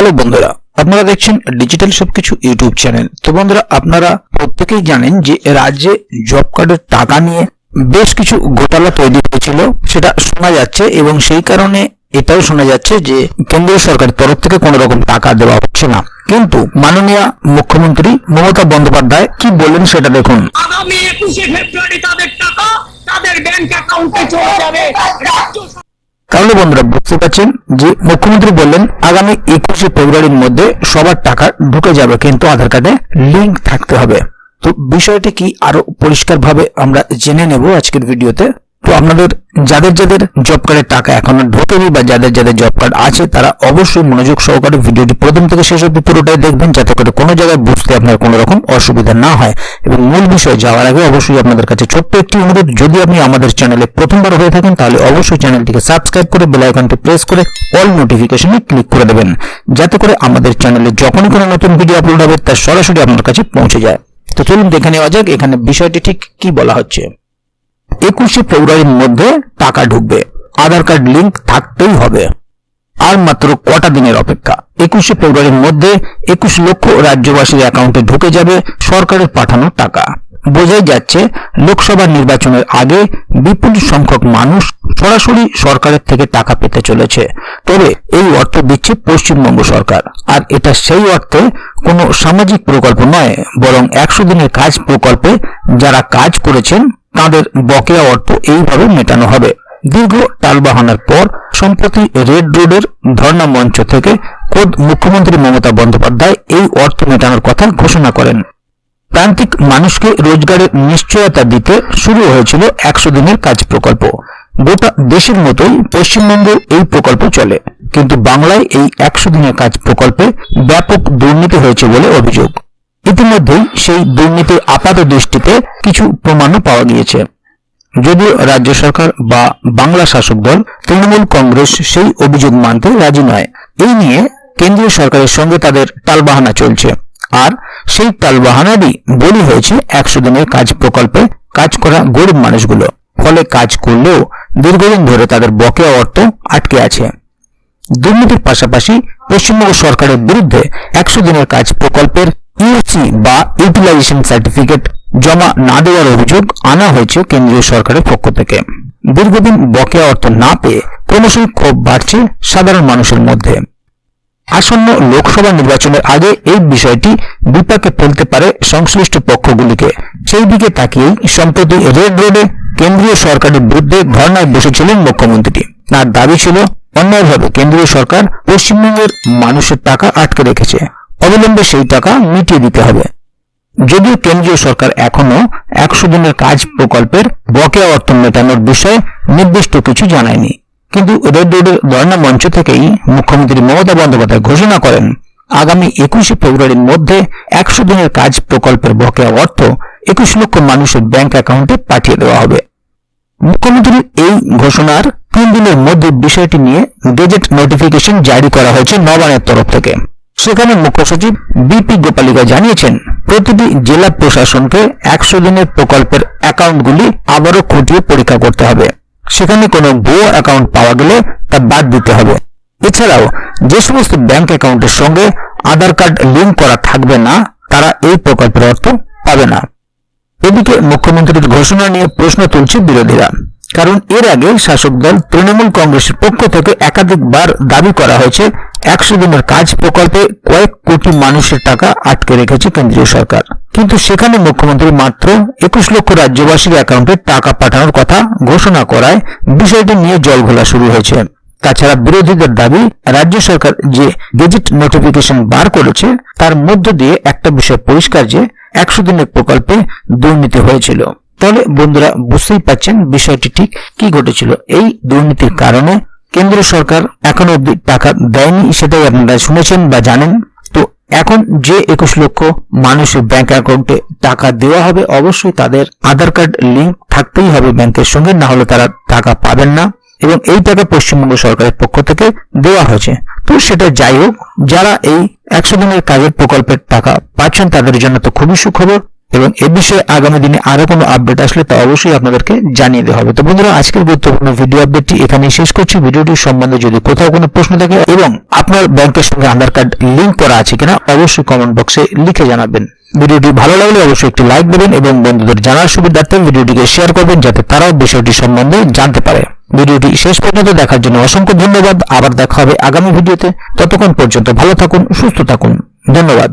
Hello বন্ধুরা, আপনারা দেখছেন ডিজিটাল সবকিছু ইউটিউব চ্যানেল। তো বন্ধুরা, আপনারা প্রত্যেকেই জানেন যে রাজ্যে জব কার্ডের টাকা নিয়ে বেশ কিছু ঘোটালা তৈরি হয়েছিল, সেটা শোনা যাচ্ছে এবং সেই কারণে এটাও শোনা যাচ্ছে যে কেন্দ্রীয় সরকারের তরফ থেকে কোনো রকম টাকা দেওয়া হচ্ছে না। কিন্তু মাননীয় মুখ্যমন্ত্রী মমতা বন্দ্যোপাধ্যায় কি বললেন সেটা দেখুন। আগামী একুশে ফেব্রুয়ারি তাদের টাকা তাদের ব্যাংক অ্যাকাউন্টে চলে যাবে। তাহলে বন্ধুরা বুঝতে পারছেন যে মুখ্যমন্ত্রী বললেন, আগামী একুশে ফেব্রুয়ারির মধ্যে সবার টাকা ঢুকে যাবে, কিন্তু আধার কার্ডে লিঙ্ক থাকতে হবে। তো বিষয়টি কি আরও পরিষ্কারভাবে আমরা জেনে নেব আজকের ভিডিওতে? তো আপনাদের যাদের যাদের জব কার্ডের টাকা এখনও ঢোকেনি বা যাদের যাদের জব কার্ড আছে, তারা অবশ্যই মনোযোগ সহকারে ভিডিওটি প্রথম থেকে শেষ অব্দি পুরোটাই দেখবেন, যাতে করে কোনো জায়গায় বুঝতে আপনার কোনো রকম অসুবিধা না হয়। এবং মূল বিষয়ে, যাওয়ার আগে অবশ্যই আপনাদের কাছে ছোট্ট একটি অনুরোধ, যদি আপনি আমাদের চ্যানেলে প্রথমবার হয়ে থাকেন, তাহলে অবশ্যই চ্যানেলটিকে সাবস্ক্রাইব করে বেল আইকনটি প্রেস করে অল নোটিফিকেশনে ক্লিক করে দেবেন, যাতে করে আমাদের চ্যানেলে যখনই কোনো নতুন ভিডিও আপলোড হবে, তা সরাসরি আপনার কাছে পৌঁছে যায়। তো চলুন দেখে নেওয়া যাক, এখানে বিষয়টি ঠিক কি বলা হচ্ছে। একুশে ফেব্রুয়ারির মধ্যে টাকা ঢুকবে। আধার কার্ড লিংক থাকতেই হবে। আর মাত্র কটা দিনের অপেক্ষা। একুশে ফেব্রুয়ারির মধ্যে একুশ লক্ষ রাজ্যবাসীর অ্যাকাউন্টে ঢুকে যাবে সরকারের পাঠানো টাকা। বোঝাই যাচ্ছে, লোকসভা নির্বাচনের আগে বিপুল সংখ্যক মানুষ সরাসরি সরকারের থেকে টাকা পেতে চলেছে। তবে এই অর্থ দিচ্ছে পশ্চিমবঙ্গ সরকার। আর এটা সেই অর্থে কোনো সামাজিক প্রকল্প নয়, বরং একশো দিনের কাজ প্রকল্পে যারা কাজ করেছেন তাদের বকেয়া অর্থ এইভাবে মেটানো হবে। দীর্ঘ টালবাহানার পর, সম্প্রতি রেড রোডের ধর্ণা মঞ্চ থেকে খোদ মুখ্যমন্ত্রী মমতা বন্দ্যোপাধ্যায় এই অর্থ মেটানোর কথা ঘোষণা করেন। প্রান্তিক মানুষকে রোজগারের নিশ্চয়তা দিতে শুরু হয়েছিল একশো দিনের কাজ প্রকল্প। গোটা দেশের মতোই পশ্চিমবঙ্গে এই প্রকল্প চলে। কিন্তু বাংলায় এই একশো দিনের কাজ প্রকল্পে ব্যাপক দুর্নীতি হয়েছে বলে অভিযোগ। ইতিমধ্যেই সেই দুর্নীতির আপাত দৃষ্টিতে কিছু প্রমাণও পাওয়া গিয়েছে। যদিও রাজ্য সরকার বা বাংলা শাসক দল, তৃণমূল কংগ্রেস সেই অভিযোগ মানতে রাজি নয়। এই নিয়ে কেন্দ্রীয় সরকারের সঙ্গে তাদের টালবাহানা চলছে। আর সেই টালবাহানারই বলি হয়েছে একশো দিনের কাজ প্রকল্পে কাজ করা গরিব মানুষগুলো। ফলে কাজ করলেও দীর্ঘদিন ধরে তাদের বকেয়া অর্থ আটকে আছে। দুর্নীতির পাশাপাশি পশ্চিমবঙ্গ সরকারের বিরুদ্ধে একশো দিনের কাজ প্রকল্পের ইউসি বা ইউটিলাইজেশন সার্টিফিকেট জমা না দেওয়ার অভিযোগ আনা হয়েছে কেন্দ্রীয় সরকারের পক্ষ থেকে। দীর্ঘদিন বকেয়া অর্থ না পেয়ে ক্রমশই ক্ষোভ বাড়ছে সাধারণ মানুষের মধ্যে। আসন্ন লোকসভা নির্বাচনের আগে এই বিষয়টি বিপাকে ফেলতে পারে সংশ্লিষ্ট পক্ষগুলিকে। সেই দিকে তাকিয়েই সম্প্রতি রেড রোডে কেন্দ্রীয় সরকারের বিরুদ্ধে ধর্নায় বসেছিলেন মুখ্যমন্ত্রী তার দাবি ছিল, অন্যায়ভাবে কেন্দ্রীয় সরকার পশ্চিমবঙ্গের মানুষের টাকা আটকে রেখেছে। অবিলম্বে সেই টাকা মিটিয়ে দিতে হবে। যদিও কেন্দ্রীয় সরকার এখনও একশো দিনের কাজ প্রকল্পের বকেয়া অর্থ মেটানোর বিষয়ে নির্দিষ্ট কিছু জানায়নি। কিন্তু রেড রোডের ধর্ণা মঞ্চ থেকেই মুখ্যমন্ত্রী মমতা বন্দ্যোপাধ্যায় ঘোষণা করেন, আগামী একুশে ফেব্রুয়ারির মধ্যে একশো দিনের কাজ প্রকল্পের বকেয়া অর্থ একুশ লক্ষ মানুষের ব্যাংক অ্যাকাউন্টে পাঠিয়ে দেওয়া হবে। মুখ্যমন্ত্রীর এই ঘোষণার তিন দিনের মধ্যে বিষয়টি নিয়ে গেজেট নোটিফিকেশন জারি করা হয়েছে নবানের তরফ থেকে। সেখানে মুখ্য সচিব বিপি গোপালিকা জানিয়েছেন, প্রতিটি জেলা প্রশাসনকে একশো দিনের প্রকল্পের অ্যাকাউন্টগুলি আবারও খুঁটিয়ে পরীক্ষা করতে হবে। সেখানে কোনো ভুয়ো অ্যাকাউন্ট পাওয়া গেলে তা বাদ দিতে হবে। এছাড়াও যে সমস্ত ব্যাংক অ্যাকাউন্টের সঙ্গে আধার কার্ড লিঙ্ক করা থাকবে না, তারা এই প্রকল্পের অর্থ পাবে না। এদিকে মুখ্যমন্ত্রীর ঘোষণা নিয়ে প্রশ্ন তুলছে বিরোধীরা, কারণ এর আগে শাসক দল তৃণমূল কংগ্রেসের পক্ষ থেকে একাধিকবার দাবি করা হয়েছে একশো দিনের কাজ প্রকল্পে কয়েক কোটি মানুষের টাকা আটকে রেখেছে কেন্দ্রীয় সরকার। কিন্তু সেখানে মুখ্যমন্ত্রী মাত্র একুশ লক্ষ রাজ্যবাসীর অ্যাকাউন্টে টাকা পাঠানোর কথা ঘোষণা করায় বিষয়টি নিয়ে জলঘোলা শুরু হয়েছে। তাছাড়া বিরোধীদের দাবি, রাজ্য সরকার যে গেজেট নোটিফিকেশন বার করেছে, তার মধ্য দিয়ে একটা বিষয় পরিষ্কার যে একশো দিনের প্রকল্পে দুর্নীতি হয়েছিল। তাহলে বন্ধুরা বুঝতেই পাচ্ছেন বিষয়টি ঠিক কি ঘটেছিল। এই দুর্নীতির কারণে কেন্দ্র সরকার এখনও অব্দি টাকা দেয়নি সেটাই আপনারা শুনেছেন বা জানেন। তো এখন যে একুশ লক্ষ মানুষের ব্যাংক অ্যাকাউন্টে টাকা দেওয়া হবে, অবশ্যই তাদের আধার কার্ড লিংক থাকতেই হবে ব্যাংকের সঙ্গে, না হলে তারা টাকা পাবেন না। এবং এই টাকা পশ্চিমবঙ্গ সরকারের পক্ষ থেকে দেওয়া হয়েছে। তো সেটা যাই হোক, যারা এই একশো দিনের কাজের প্রকল্পের টাকা পাচ্ছেন, তাদের জন্য তো খুবই সুখবর। এবং এ বিষয়ে আগামী দিনে আরও কোনো আপডেট আসলে তা অবশ্যই আপনাদেরকে জানিয়ে দেওয়া হবে। তো বন্ধুরা, আজকের গুরুত্বপূর্ণ ভিডিও আপডেটটি এখানেই শেষ করছি। ভিডিওটি সম্বন্ধে যদি কোথাও কোনো প্রশ্ন থাকে এবং আপনার ব্যাংকের সঙ্গে আধার কার্ড লিংক করা আছে কিনা, অবশ্যই কমেন্ট বক্সে লিখে জানাবেন। ভিডিওটি ভালো লাগলে অবশ্যই একটি লাইক দেবেন এবং বন্ধুদের জানার সুবিধার্থে ভিডিওটিকে শেয়ার করবেন যাতে তারাও বিষয়টি সম্বন্ধে জানতে পারে। ভিডিওটি শেষ পর্যন্ত দেখার জন্য অসংখ্য ধন্যবাদ। আবার দেখা হবে আগামী ভিডিওতে ততক্ষণ পর্যন্ত ভালো থাকুন, সুস্থ থাকুন। ধন্যবাদ।